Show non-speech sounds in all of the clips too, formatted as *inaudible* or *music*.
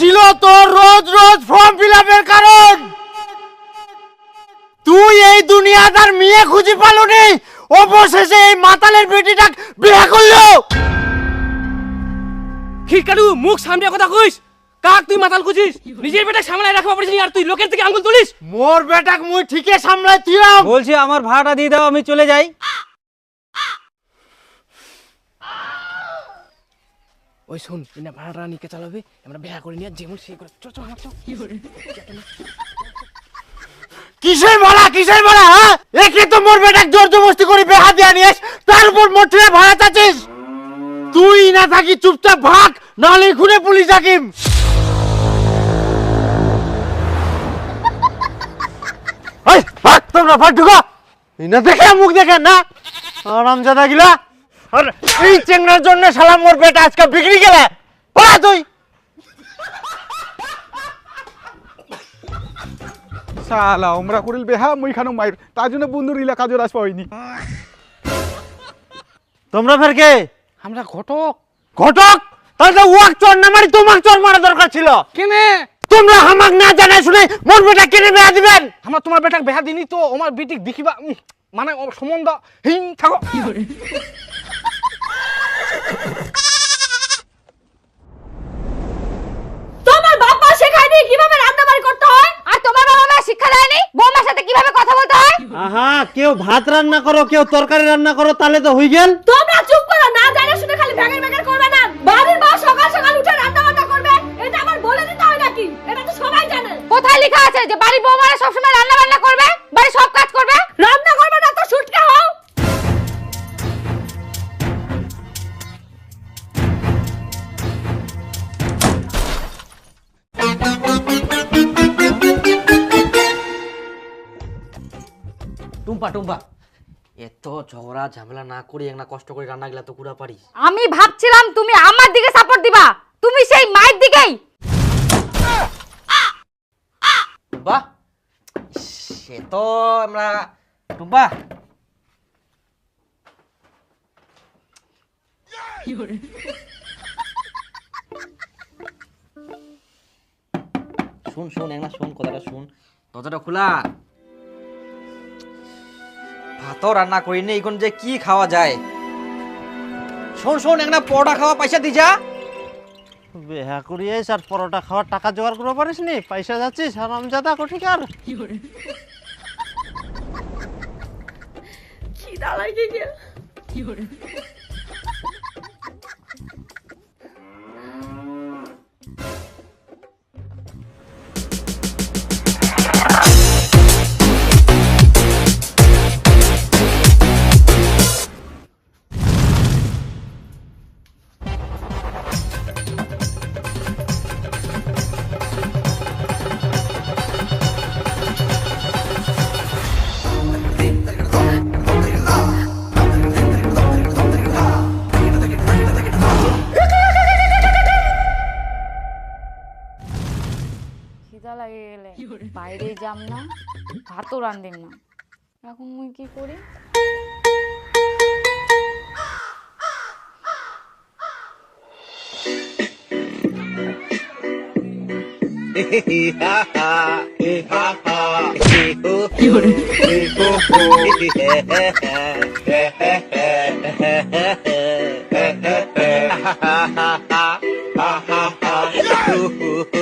ছিল তোর রোজ রোজ form fill আপের কারণ। তুই এই দুনিয়াদার মেয়ে খুঁজে পালনি অবশেষে এই মাতালের বেটিটা বিয়ে করল। খিরকালু মুখ সামনে কথা কইস। কাক তুই মাতাল খুঁজিস? নিজের বেটা সামলায় রাখবা পারিস আর তুই লোকের থেকে আঙ্গুল তুলিস? মোর বেটাক মুই ঠিকই সামলাই দিলাম বলছি আমার ভাড়াটা দিয়ে দাও আমি চলে যাই। ওই শোন বিনা ভাড়া নিকে চালাবে? আমরা বিয়া করে নিয়ে যেমন সেই করে চ চ হাঁট। চ কিসের বলা কিসের বলা হ্যাঁ? একে তো মোর বেটাক জোর জবরদস্তি করে বেহা দিয়া নিয়েস তার উপর মোর ঠেলে ভাড়া চাচ্ছিস তুই না থাকি চুপচাপ ভাগ নাহলে খুনে পুলিশ এই ভাগ তোমরা ভাগ ঢুকো। এই না দেখে মুখ দেখে না? আরাম জাদা গিলা। আর এই চেংড়ার জন্য শালা মোর বেটা আজকে বিক্রি গেলে পড়া তুই। সালা ওমরা করিল বেহা মুই খানো মাইর। তার জন্য বন্ধুর ইলা কাজের আস পাইনি তোমরা ফের কে? আমরা ঘটক। ঘটক? তাহলে তো ওয়াক চর না মারি তোমাক চর মারা দরকার ছিল। কেনে? তোমরা আমাক না জানাই শুনে মোর বেটা কেনে বেয়া দিবেন? আমরা তোমার বেটাক বেহা দিনি তো আমার বিটিক দেখিবা উম, মানে সম্বন্ধ হিং থাকো তোমার বাবা শেখায়নি কীভাবে রান্না বাড়ি করতে হয় আর তোমার বাবা মা শিক্ষা দেয়নি বৌমার সাথে কীভাবে কথা বলতে হয় আহা কেউ ভাত রান্না করো কেউ তরকারি রান্না করো তাহলে তো হই গেল। তোমরা চুপ করো না জানা শুনে খালি ভাগের ভাগের করবে না। বাড়ির বউ সকাল সকাল উঠে রান্না বান্না করবে এটা আবার বলে দিতে হয় নাকি? এটা তো সবাই জানে। কোথায় লেখা আছে যে বাড়ির বৌমারা সবসময় রান্না বান্না টুম্পা টুম্পা। এত ঝগড়া ঝামেলা না করি একটা কষ্ট করে রান্না গেলা তো কুড়া পারিস আমি ভাবছিলাম তুমি আমার দিকে সাপোর্ট দিবা। তুমি সেই মায়ের দিকেই। টুম্পা সে তো আমরা টুম্পা। শুন শুন একটা শুন কথাটা শুন। দরজাটা খোলা। ভাতও রান্না করি করিনি এখন যে কি খাওয়া যায়? শোন শোন একটা পরোটা খাওয়া পয়সা দি যা। বেহা করিয়ে আর পরোটা খাওয়ার টাকা জোগাড় করে পারিস নি? পয়সা যাচ্ছিস আরাম জাদা কোঠিক আর খিদা খিদা লাগে গেলে। বাইরে যাম না ভাতও রান্ধিম না। এখন মুই কি করি? শান্তি *laughs* *laughs*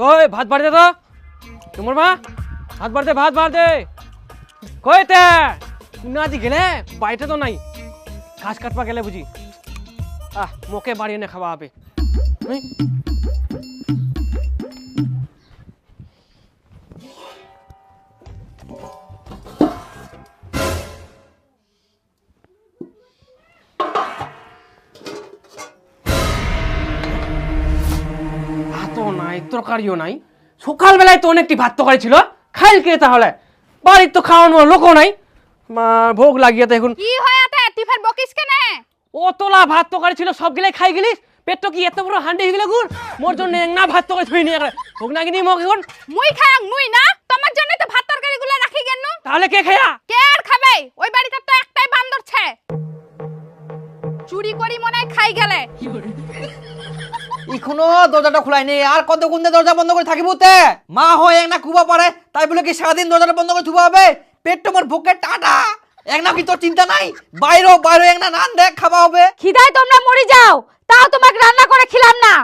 কই, ভাত বাড়ি দে তো? তোমার মা, ভাত বাড়ি দে ভাত বাড়ি দে কই তে? না দি গেলে, বাড়িতে তো নাই। ঘাস কাটবা গেলে বুঝি। আহ, মোকে বাড়ি এনে খাওয়া হবে নাই তরকারিও নাই। সকালবেলায় তো অনেকটি ভাত তরকারি ছিল। খাইল কে তাহলে? বাড়ির তো খাওয়ানোর লোকও নাই। মা ভোগ লাগিয়ে তো এখন। কি হয়াতে তুই ফের বকিস কেনে? ও তোলা ভাত তরকারি ছিল সব গিলাই খাই গেলিস। পেটটা কি এত বড় হান্ডি হয়ে গেল গুড় মোর জন্য না ভাত তরকারি থুই নিয়ে ভোগ না কিনি মোক এখন। মুই খাং মুই না? তোমার জন্য তো ভাত তরকারি গুলো রাখি কেন? তাহলে কে খেয়া? কে আর খাবে? ওই বাড়িতে তো একটাই বান্দর ছে। চুরি করি মনে হয় খাই গেলে। এখনও দরজাটা খোলাই নেই। আর কতক্ষণ দরজা বন্ধ করে থাকিব তে মা হয় এক না কুবা পারে তাই বলে কি সারাদিন দরজাটা বন্ধ করে থুবা হবে? পেট তোমার ভোকে টাটা। এক না কি তোর চিন্তা নাই? বাইরেও বাইরে এক না নান দেখ খাওয়া হবে। খিদায় তোমরা মরে যাও তাও তোমাকে রান্না করে খিলাম না।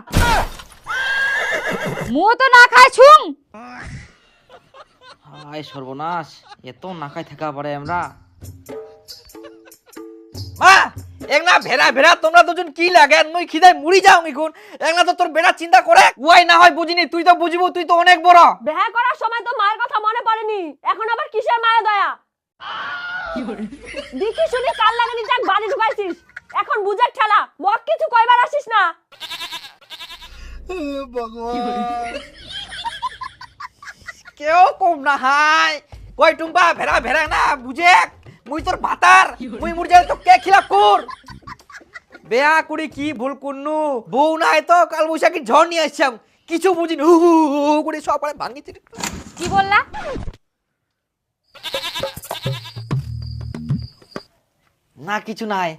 মু তো না খাই ছুম হায় সর্বনাশ এত নাকাই থাকা পারে আমরা। মা! একনা ভেড়া ভেড়া তোমরা দুজন কি লাগে? মুই খিদায় মুড়ি যাও এখন একনা তো তোর বেড়া চিন্তা করে। ওয়াই না হয় বুঝিনি তুই তো বুঝিব তুই তো অনেক বড়। বিয়ে করার সময় তো মায়ের কথা মনে পড়েনি। এখন আবার কিসের মায়া দয়া? দেখি শুনি কাল লাগানি যাক বাড়ি ঢুকাইছিস। এখন বুঝার ঠেলা মক কিছু কইবার আসিস না। কেউ কম না হাই কই টুম্পা ভেড়া ভেড়া না বুঝে মুই তোর ভাতার মুই মুড় যাই তো কে খিলা কুর। বেয়া কুড়ি কি ভুল কুন্নু বউ নাই তো কাল বৈশাখী ঝড় নিয়ে আসছাম কিছু বুঝিনি। হু হু হু করে সব পারে ভাঙি। কি বললা? না কিছু নাই।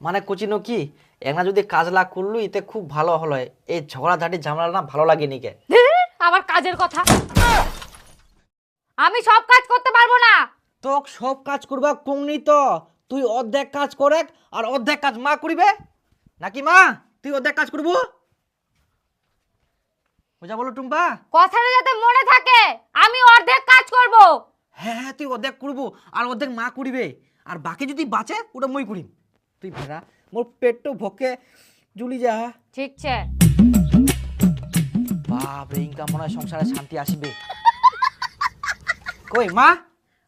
মানে কুচিনো কি একনা যদি কাজ লাগ করলু এতে খুব ভালো হলো। এই ঝগড়াঝাটি ঝামেলা না ভালো লাগে নিকে আবার কাজের কথা। আমি সব কাজ করতে পারব না। তোক সব কাজ করবা কমনি তো। তুই অর্ধেক কাজ করে আর অর্ধেক কাজ মা করিবে। নাকি মা? তুই অর্ধেক কাজ করব? বুঝা বলো টুম্পা। কথাটা যাতে মনে থাকে আমি অর্ধেক কাজ করব। হ্যাঁ হ্যাঁ তুই অর্ধেক করব আর অর্ধেক মা করিবে। আর বাকি যদি বাঁচে ওটা মই করিম। তুই ভেড়া মোর পেটটো ভকে জুলি যা। ঠিক আছে বাপ রে ইনকাম মনে হয় সংসারে শান্তি আসবে। কই মা?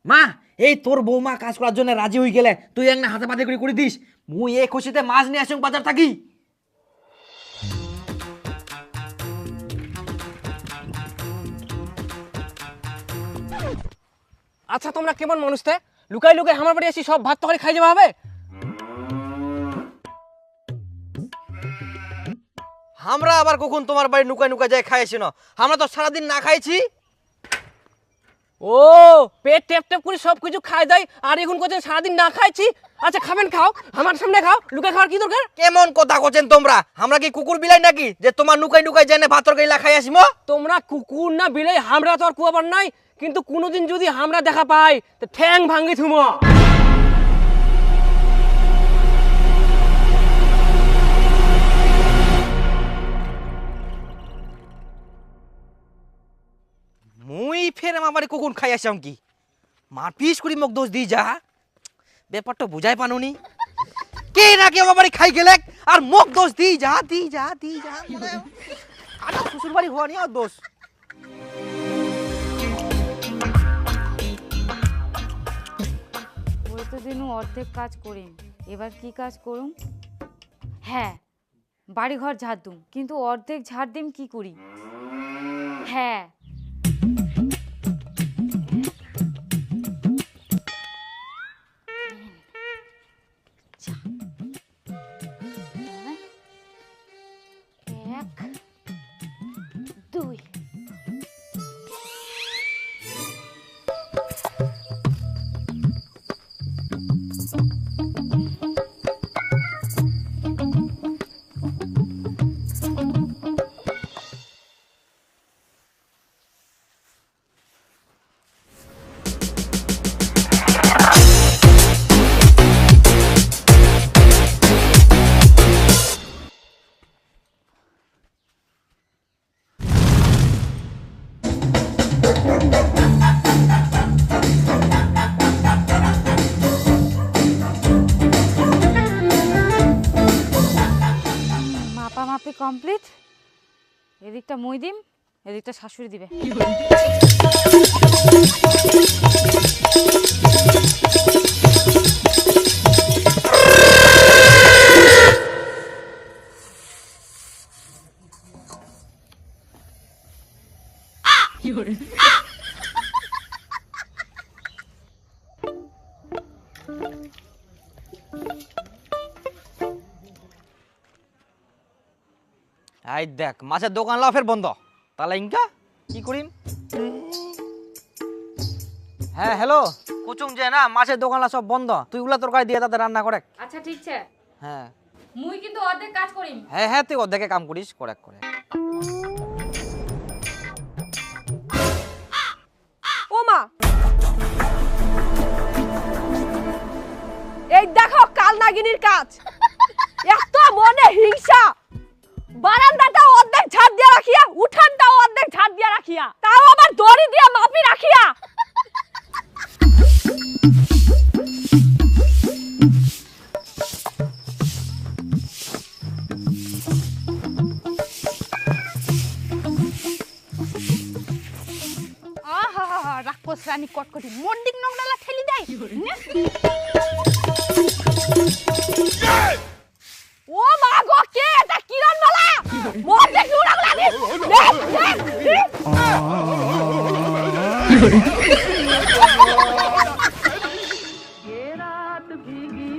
মা এই তোর বৌমা কাজ করার জন্য রাজি হয়ে গেলে তুই একটা হাতে পাতে করে করে দিস। মুই এই খুশিতে মাছ নিয়ে আসুন বাজার থাকি। আচ্ছা তোমরা কেমন মানুষ তে? লুকাই লুকাই আমার বাড়ি আসি সব ভাত তরকারি খাই যাওয়া হবে? আমরা আবার কখন তোমার বাড়ি নুকাই নুকাই যাই খাইছি না? আমরা তো সারাদিন না খাইছি। ও পেট টেপ টেপ করে সব কিছু খাই দেয় আর এখন করছেন সারাদিন না খাইছি। আচ্ছা খাবেন খাও আমার সামনে খাও লুকে খাওয়ার কি দরকার? কেমন কথা করছেন তোমরা? আমরা কি কুকুর বিলাই নাকি? যে তোমার নুকাই নুকাই জেনে ভাতর গাইলা খাই আসিম? তোমরা কুকুর না বিলাই আমরা তো আর কুয়াবার নাই কিন্তু কোনোদিন যদি আমরা দেখা পাই তো ঠ্যাং ভাঙ্গি থুমো। মুই ফের আমার বাড়ি কখন খাই আসাম কি? মারপিস করি মোক দোষ দিই যা। ব্যাপারটা বুঝাই পানুনি। কে না কে আমার খাই গেলে আর মোক দোষ দিই যা দিই যা দিই যা। আর শ্বশুর বাড়ি হওয়া নিয়ে আর দোষ। ওই তো দিনু, অর্ধেক কাজ করিম। এবার কি কাজ করুম? হ্যাঁ বাড়িঘর ঝাড় দুম। কিন্তু অর্ধেক ঝাড় দিম কি করি? হ্যাঁ কমপ্লিট। এদিকটা মই দিম এদিকটা শাশুড়ি দিবে। *laughs* এই দেখ মাছের দোকান লাও ফের বন্ধ। তাহলে ইনকা কি করিম? হ্যাঁ হ্যালো কুচুম যে না মাছের দোকানলা সব বন্ধ। তুই উলা তরকারি দিয়ে তাদের রান্না করে আচ্ছা ঠিক আছে। হ্যাঁ। মুই কিন্তু অর্ধেক কাজ করিম। হ্যাঁ হ্যাঁ তুই অর্ধেকে কাম করিস করে করে ও মা! এই দেখো কাল নাগিনীর কাজ। এত মনে হিংসা! বারান্দাটা অর্ধেক ঝাড় দিয়ে রাখিয়া উঠানটাও অর্ধেক ঝাড় দিয়ে রাখিয়া। তাও আবার দড়ি দিয়া মাপি রাখিয়া। আহা রাক্ষস রানী কটকটি মন্ডিক নোংরালা ঠেলি দেয়।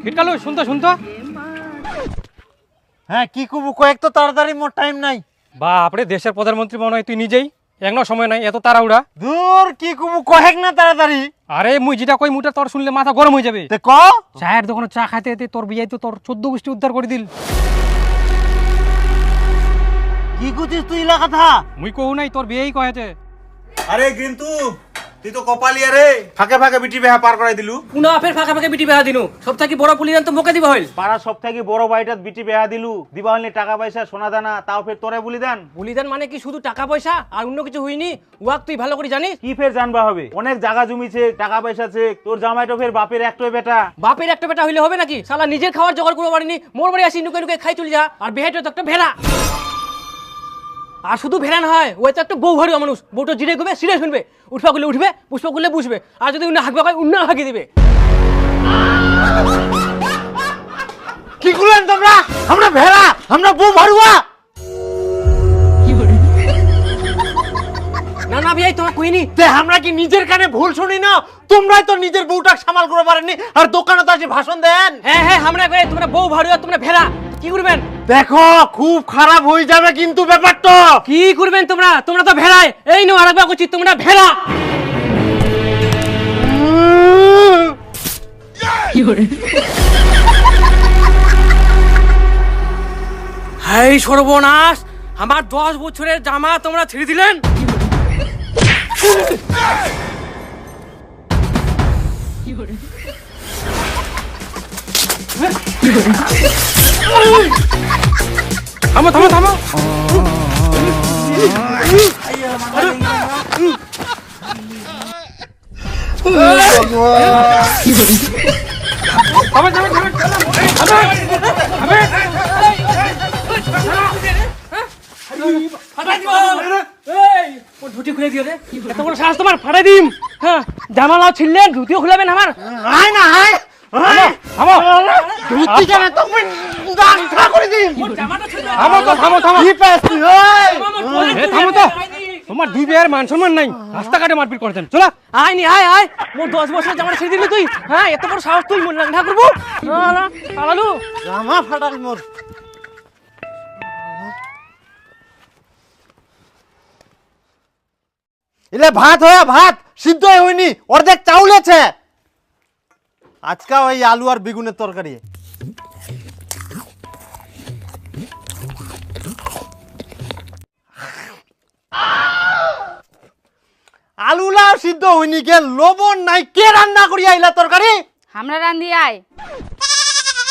হিটকালু শুনতো শুনতো? হ্যাঁ কি করব কয়েক তো তাড়াতাড়ি মোর টাইম নাই। বাপরে দেশের প্রধানমন্ত্রী মনে হয় তুই নিজেই। এখনও সময় নাই এত তাড়াহুড়া। দূর কি করব কয়েক না তাড়াতাড়ি। আরে মুই যেটা কই মুটা তোর শুনলে মাথা গরম হয়ে যাবে। তে ক চায়ের দোকানে চা খাইতে যেতে তোর বিয়ে তো তোর চোদ্দ গোষ্ঠী উদ্ধার করে দিল। কি করছিস তুই ইলা কথা? মুই কহু নাই তোর বিয়েই কয়েছে। আরে কিন্তু তুই তো কপালিয়া রে। ফাঁকে ফাঁকে বিটি বেহা পার করাই দিলু। পুনা ফের ফাঁকা ফাঁকা বিটি বেহা দিনু। সব থেকে বড় পুলিয়ান তো মোকে দিবা হইল। পাড়া সব থেকে বড় বাড়িটাত বিটি বেহা দিলু। দিবা হলে টাকা পয়সা সোনা দানা তাও ফের তোরে বলি দেন। বলিদান মানে কি শুধু টাকা পয়সা আর অন্য কিছু হইনি? উয়াক তুই ভালো করে জানিস? কি ফের জানবা হবে? অনেক জায়গা জমিছে টাকা পয়সা আছে। তোর জামাইটো ফের বাপের একটাই বেটা। বাপের একটা বেটা হইলে হবে নাকি? শালা নিজের খাওয়ার জোগাড় করে পারিনি। মোর বাড়ি আসি নুকে নুকে খাই চলে যা। আর বেহেটা তো একটা ভেড়া। আর শুধু ভেড়া না হয় ওই তো একটা বউ ভারী মানুষ। বউটা জিরে ঘুমে সিরে শুনবে। উঠবা করলে উঠবে পুষ্প করলে বুঝবে। আর যদি উন্না হাঁকবে হয় উন্না হাঁকি দিবে। কি করলেন তোমরা? আমরা ভেড়া আমরা বউ মারুয়া না না ভাই তোমার কইনি। তে আমরা কি নিজের কানে ভুল শুনি না? তোমরাই তো নিজের বউটা সামাল করে পারেননি। আর দোকানে তো আসে ভাষণ দেন। হ্যাঁ হ্যাঁ আমরা কই তোমরা বউ আর তোমরা ভেড়া। কি করবেন? দেখো খুব খারাপ হয়ে যাবে কিন্তু ব্যাপারটা। কি করবেন তোমরা? তোমরা তো ভেড়ায় এই নো আরেকবার করছি তোমরা ভেড়া। হাই সর্বনাশ! আমার দশ বছরের জামা তোমরা ছেড়ে দিলেন? থামো থামো থামো থামো থামো। থামো থামো ফাটাই দিব। এই ওর ধুতি খুলে দিও রে। এত বড় সাহস তোমার ফাটাই দিম। হ্যাঁ জামা লাও ছিললে ধুতিও খুলাবেন আমার। আয় না আয়। আয়। থামো। ধুতি কেন? তো দান খা করে দিন। জামাটা ছিললে থামো তো থামো থামো। কি পাস তুই ওই। এ, থামো তো। তোমার দুই বিয়ের মান সম্মান নাই। রাস্তাঘাটে মারপিট করতেন চলো। আয় নি আয় আয়। মোর দশ বছর জামা ছেড়ে দিলি তুই। হ্যাঁ এত বড় সাহস তুই মনে করব আলালু। জামা ফাটাল মোর। এলে ভাত হয়ে ভাত সিদ্ধ হয়নি। অর্ধেক চাউল আছে। আজকে ওই আলু আর বেগুনের তরকারি। আলুলাও সিদ্ধ হয়নি কে লবণ নাই কে রান্না করি আইলা তরকারি? আমরা রান্ধি আয়।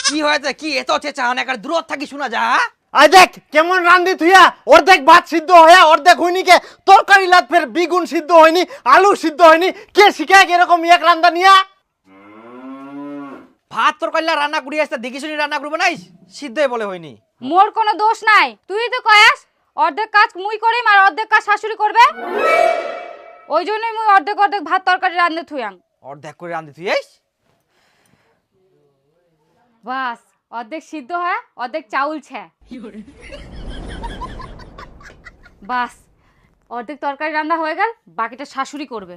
কি হয়েছে? কি এত চেঁচা অনেক আর দূর থাকি শোনা যা হ্যাঁ? আই দেখ কেমন রান্ধি থুইয়া অর্ধেক ভাত সিদ্ধ হয়ে অর্ধেক হয়নি কে? তরকারি লাত ফের বেগুন সিদ্ধ হয়নি আলু সিদ্ধ হয়নি। কে শিখায় এরকম এক রান্দা নিয়া? ভাত তরকারি রান্না করি আসতে দেখি শুনি রান্না করব নাই সিদ্ধই বলে হয়নি। মোর কোনো দোষ নাই। তুই তো কয়াস অর্ধেক কাজ মুই করিম আর অর্ধেক কাজ শাশুড়ি করবে। ওই জন্যই মুই অর্ধেক অর্ধেক ভাত তরকারি রান্ধে থুয়াং। অর্ধেক করে রান্ধি তুই এই বাস অর্ধেক সিদ্ধ হয় অর্ধেক চাউল ছে বাস অর্ধেক তরকারি রান্না হয়ে গেল বাকিটা শাশুড়ি করবে।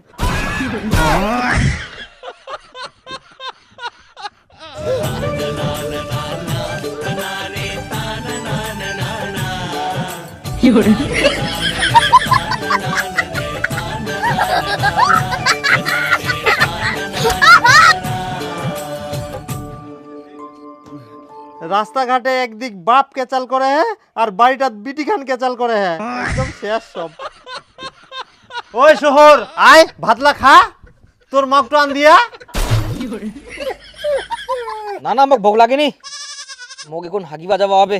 রাস্তাঘাটে একদিক বাপ কেচাল করে হ্যাঁ আর বাড়িটা বিটি খান কেচাল করে হ্যাঁ একদম শেষ সব। ওই শহর, আয়, ভাতলা খা, তোর মাপটো আন দিয়া। না না মোক ভোগ লাগেনি। মোক এখন হাগিবা যাবা হবে।